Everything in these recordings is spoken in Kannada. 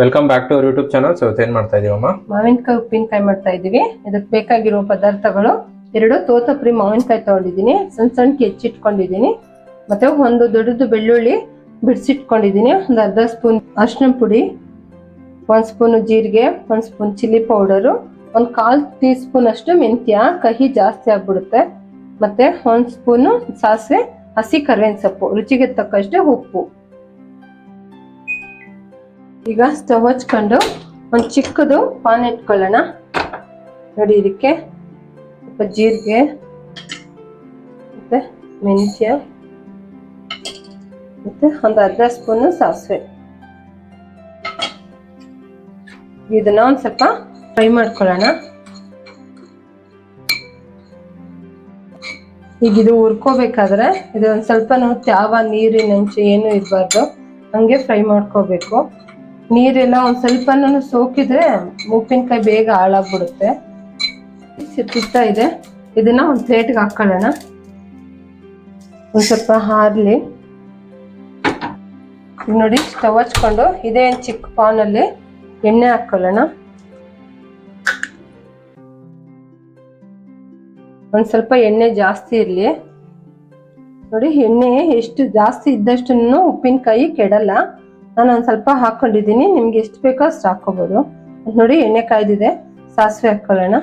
Welcome back to our YouTube channel so ಏನ್ ಮಾಡ್ತಾ ಇದೀವಮ್ಮ ಮಾವಿನಕಾಯಿ ಉಪ್ಪಿನಕಾಯಿ ಮಾಡ್ತಾ ಇದೀವಿ. ಇದಕ್ಕೆ ಬೇಕಾಗಿರುವ ಪದಾರ್ಥಗಳು ಎರಡು ತೋತಪ್ರಿ ಮಾವಿನಕಾಯಿ ತಗೊಂಡಿದ್ದೀನಿ. ಸಣ್ಣ ಸಣ್ಣ ಹೆಚ್ಚಿಟ್ಕೊಂಡಿದ್ದೀನಿ. ಮತ್ತೆ ಒಂದು ದೊಡ್ಡದು ಬೆಳ್ಳುಳ್ಳಿ ಬಿಡಿಸಿಟ್ಕೊಂಡಿದ್ದೀನಿ. ಒಂದು ಅರ್ಧ ಸ್ಪೂನ್ ಅರಿಶಿನ ಪುಡಿ, ಒಂದು ಸ್ಪೂನ್ ಜೀರಿಗೆ, ಒಂದು ಸ್ಪೂನ್ ಚಿಲ್ಲಿ ಪೌಡರು, ಒಂದು ಕಾಲ್ ಟೀ ಸ್ಪೂನ್ ಅಷ್ಟು ಮೆಂತ್ಯ. ಕಹಿ ಜಾಸ್ತಿ ಆಗ್ಬಿಡುತ್ತೆ. ಮತ್ತೆ ಒಂದು ಸ್ಪೂನು ಸಾಸಿವೆ, ಹಸಿ ಕರಿಬೇವಿನ ಸೊಪ್ಪು. ರುಚಿಗೆ ತಕ್ಕಷ್ಟು ಉಪ್ಪು. ಈಗ ಸ್ಟವ್ ಹಚ್ಕೊಂಡು ಒಂದು ಚಿಕ್ಕದು ಪಾನ್ ಇಟ್ಕೊಳ್ಳೋಣ. ನೋಡಿ ಇದಕ್ಕೆ ಸ್ವಲ್ಪ ಜೀರಿಗೆ ಮತ್ತೆ ಮೆಂತ್ಯ ಮತ್ತೆ ಒಂದು ಅರ್ಧ ಸ್ಪೂನು ಸಾಸಿವೆ. ಇದನ್ನ ಒಂದು ಸ್ವಲ್ಪ ಫ್ರೈ ಮಾಡ್ಕೊಳ್ಳೋಣ. ಈಗ ಇದು ಹುರ್ಕೋಬೇಕಾದ್ರೆ ಇದು ಒಂದು ಸ್ವಲ್ಪ ನಾವು ನೀರಿನ ಅಂಚು ಏನು ಇರಬಾರ್ದು. ಹಂಗೆ ಫ್ರೈ ಮಾಡ್ಕೋಬೇಕು. ನೀರೆಲ್ಲ ಒಂದ್ ಸ್ವಲ್ಪನೂ ಸೋಕಿದ್ರೆ ಉಪ್ಪಿನಕಾಯಿ ಬೇಗ ಹಾಳಾಗ್ಬಿಡುತ್ತೆ. ತುತ್ತ ಇದೆ. ಇದನ್ನ ಒಂದು ಪ್ಲೇಟ್ಗೆ ಹಾಕೊಳ್ಳೋಣ. ಒಂದ್ ಸ್ವಲ್ಪ ಹಾರ್ಲಿ. ನೋಡಿ, ಸ್ಟವ್ ಹಚ್ಕೊಂಡು, ಇದೇ ಚಿಕ್ಕ ಪಾನಲ್ಲಿ ಎಣ್ಣೆ ಹಾಕೊಳ್ಳೋಣ. ಒಂದ್ ಸ್ವಲ್ಪ ಎಣ್ಣೆ ಜಾಸ್ತಿ ಇರಲಿ. ನೋಡಿ, ಎಣ್ಣೆ ಎಷ್ಟು ಜಾಸ್ತಿ ಇದ್ದಷ್ಟು ಉಪ್ಪಿನಕಾಯಿ ಕೆಡಲ್ಲ. ನಾನು ಒಂದು ಸ್ವಲ್ಪ ಹಾಕೊಂಡಿದ್ದೀನಿ. ನಿಮ್ಗೆ ಎಷ್ಟು ಬೇಕೋ ಅಷ್ಟು ಹಾಕೋಬಹುದು ನೋಡಿ, ಎಣ್ಣೆ ಕಾಯ್ದಿದೆ. ಸಾಸಿವೆ ಹಾಕೊಳ್ಳೋಣ.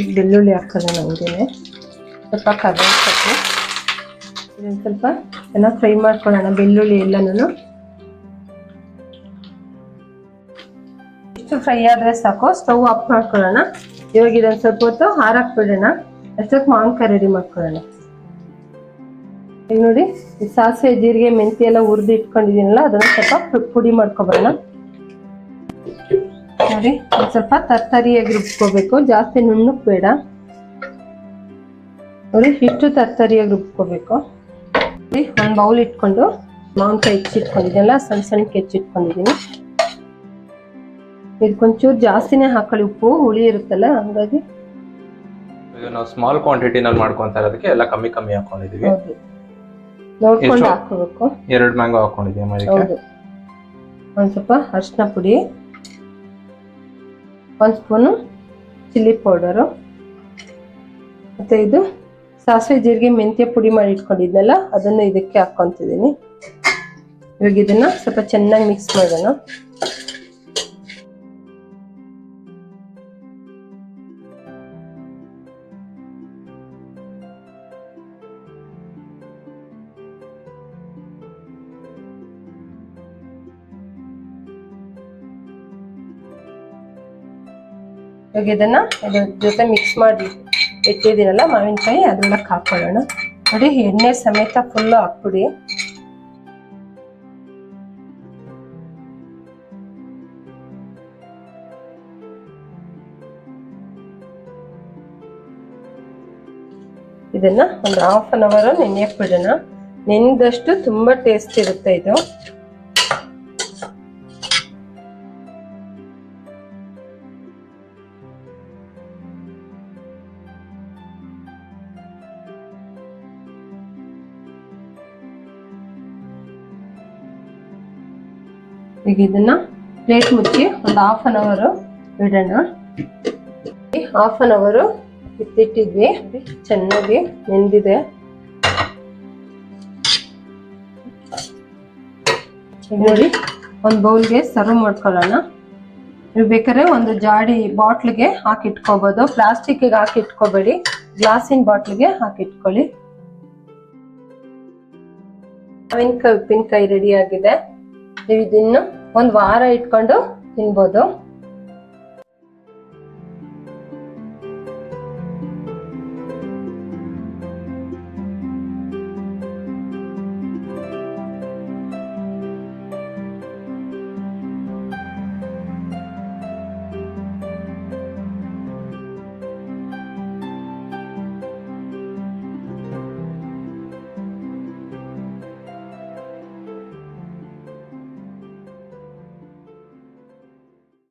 ಈಗ ಬೆಳ್ಳುಳ್ಳಿ ಹಾಕೊಳ್ಳೋಣ ಹಂಗೇನೆ. ಸ್ವಲ್ಪ ಕರ್ಬೇವು ಸೊಪ್ಪು. ಸ್ವಲ್ಪ ಚೆನ್ನಾಗಿ ಫ್ರೈ ಮಾಡ್ಕೊಳ್ಳೋಣ, ಬೆಳ್ಳುಳ್ಳಿ ನಾನು ಇಷ್ಟು ಫ್ರೈ ಆದ್ರೆ ಸಾಕು. ಸ್ಟವ್ ಆಫ್ ಮಾಡ್ಕೊಳ್ಳೋಣ. ಇವಾಗ ಇದೊಂದು ಸ್ವಲ್ಪ ಹೊತ್ತು ಹಾರಾಕ್ ಬಿಡೋಣ ಅಷ್ಟೊತ್ತು ಮಾವಿನಕಾಯಿ ರೆಡಿ ಮಾಡ್ಕೊಳ್ಳೋಣ? ಈಗ ನೋಡಿ, ಈ ಸಾಸಿವೆ ಜೀರಿಗೆ ಮೆಂತಿ ಎಲ್ಲ ಹುರಿದು ಇಟ್ಕೊಂಡಿದ್ದೀನಲ್ಲ, ಅದನ್ನ ಸ್ವಲ್ಪ ಪುಡಿ ಮಾಡ್ಕೊಬರೋಣ. ನೋಡಿ ಸ್ವಲ್ಪ ತರ್ತರಿಯಾಗಿ ರುಬ್ಕೋಬೇಕು. ಜಾಸ್ತಿ ನುಣ್ಣಕ್ ಬೇಡ ನೋಡಿ, ಇಷ್ಟು ತರ್ತರಿಯಾಗಿ ರುಬ್ಕೋಬೇಕು. ಒಂದು ಬೌಲ್ ಇಟ್ಕೊಂಡು ಮಾವಿನಕಾಯಿ ಹೆಚ್ಚಿಟ್ಕೊಂಡಿದ್ದೀನಲ್ಲ ಸಣ್ಣ ಸಣ್ಣಕ್ಕೆ ಹೆಚ್ಚಿಟ್ಕೊಂಡಿದ್ದೀನಿ. ಇದಕ್ಕೊಂಚೂರು ಜಾಸ್ತಿನೇ ಹಾಕೊಳ್ಳಿ, ಉಪ್ಪು ಹುಳಿ ಇರುತ್ತಲ್ಲ, ಹಂಗಾಗಿ ಇದು ನಾವು ಸ್ಮಾಲ್ ಕ್ವಾಂಟಿಟಿನಲ್ಲಿ ಮಾಡ್ಕೊಂತ ಇರೋದಕ್ಕೆ ಎಲ್ಲ ಕಮ್ಮಿ ಕಮ್ಮಿ ಹಾಕೊಂಡಿದೀವಿ. ಹೌದು. ನೋಡ್ಕೊಂಡು? ಹಾಕೋಬೇಕು. ಎರಡು ಮ್ಯಾಂಗೋ ಹಾಕೊಂಡಿದೀವಿ ಹೌದು. ಒಂದ್ ಸ್ವಲ್ಪ ಅರಿಶಿನ ಪುಡಿ ಒಂದ್ ಸ್ಪೂನು ಚಿಲ್ಲಿ ಪೌಡರು ಮತ್ತೆ ಇದು ಸಾಸಿವೆ ಜೀರಿಗೆ ಮೆಂತ್ಯ ಪುಡಿ ಮಾಡಿ ಇಟ್ಕೊಂಡಿದ್ನಲ್ಲ ಅದನ್ನು ಇದಕ್ಕೆ ಹಾಕೊಂತಿದ್ದೀನಿ ಇವಾಗ ಇದನ್ನ ಸ್ವಲ್ಪ ಚೆನ್ನಾಗಿ ಮಿಕ್ಸ್ ಮಾಡೋಣ. ಇವಾಗ ಇದನ್ನ ಜೊತೆ ಮಿಕ್ಸ್ ಮಾಡಿ ಇಟ್ಟಿದ್ದೀನಲ್ಲ, ಮಾವಿನಕಾಯಿ ಅದನ್ನ ಹಾಕೊಳ್ಳೋಣ. ನೋಡಿ, ಎಣ್ಣೆ ಸಮೇತ ಫುಲ್ಲು ಹಾಕ್ಬಿಡಿ. ಇದನ್ನ ಒಂದು ಹಾಫ್ ಅನ್ ಅವರ್ ನೆನೆಯಕ್ ಬಿಡೋಣ. ನೆನೆದಷ್ಟು ತುಂಬಾ ಟೇಸ್ಟ್ ಇರುತ್ತೆ ಇದು. ಈಗ ಇದನ್ನ ಪ್ಲೇಟ್ ಮುಚ್ಚಿ ಒಂದು ಹಾಫ್ ಅನ್ ಅವರ್ ಇಡೋಣ. ಹಾಫ್ ಅನ್ ಅವರ್ ಬಿತ್ತಿಟ್ಟಿದ್ವಿ ಚೆನ್ನಾಗಿ ನೆಂದಿದೆ. ನೋಡಿ, ಒಂದು ಬೌಲ್ಗೆ ಸರ್ವ್ ಮಾಡ್ಕೊಳ್ಳೋಣ. ನೀವು ಬೇಕಾದ್ರೆ ಒಂದು ಜಾಡಿ ಬಾಟ್ಲಿಗೆ ಹಾಕಿ ಇಟ್ಕೋಬಹುದು ಪ್ಲಾಸ್ಟಿಕ್ಗೆ ಹಾಕಿ ಇಟ್ಕೋಬೇಡಿ. ಗ್ಲಾಸಿನ ಬಾಟ್ಲಿಗೆ ಹಾಕಿ ಇಟ್ಕೊಳ್ಳಿ. ಉಪ್ಪಿನಕಾಯಿ ರೆಡಿ ಆಗಿದೆ. ನೀವು ಇದನ್ನು ಒಂದು ವಾರ ಇಟ್ಕೊಂಡು ತಿನ್ಬೋದು.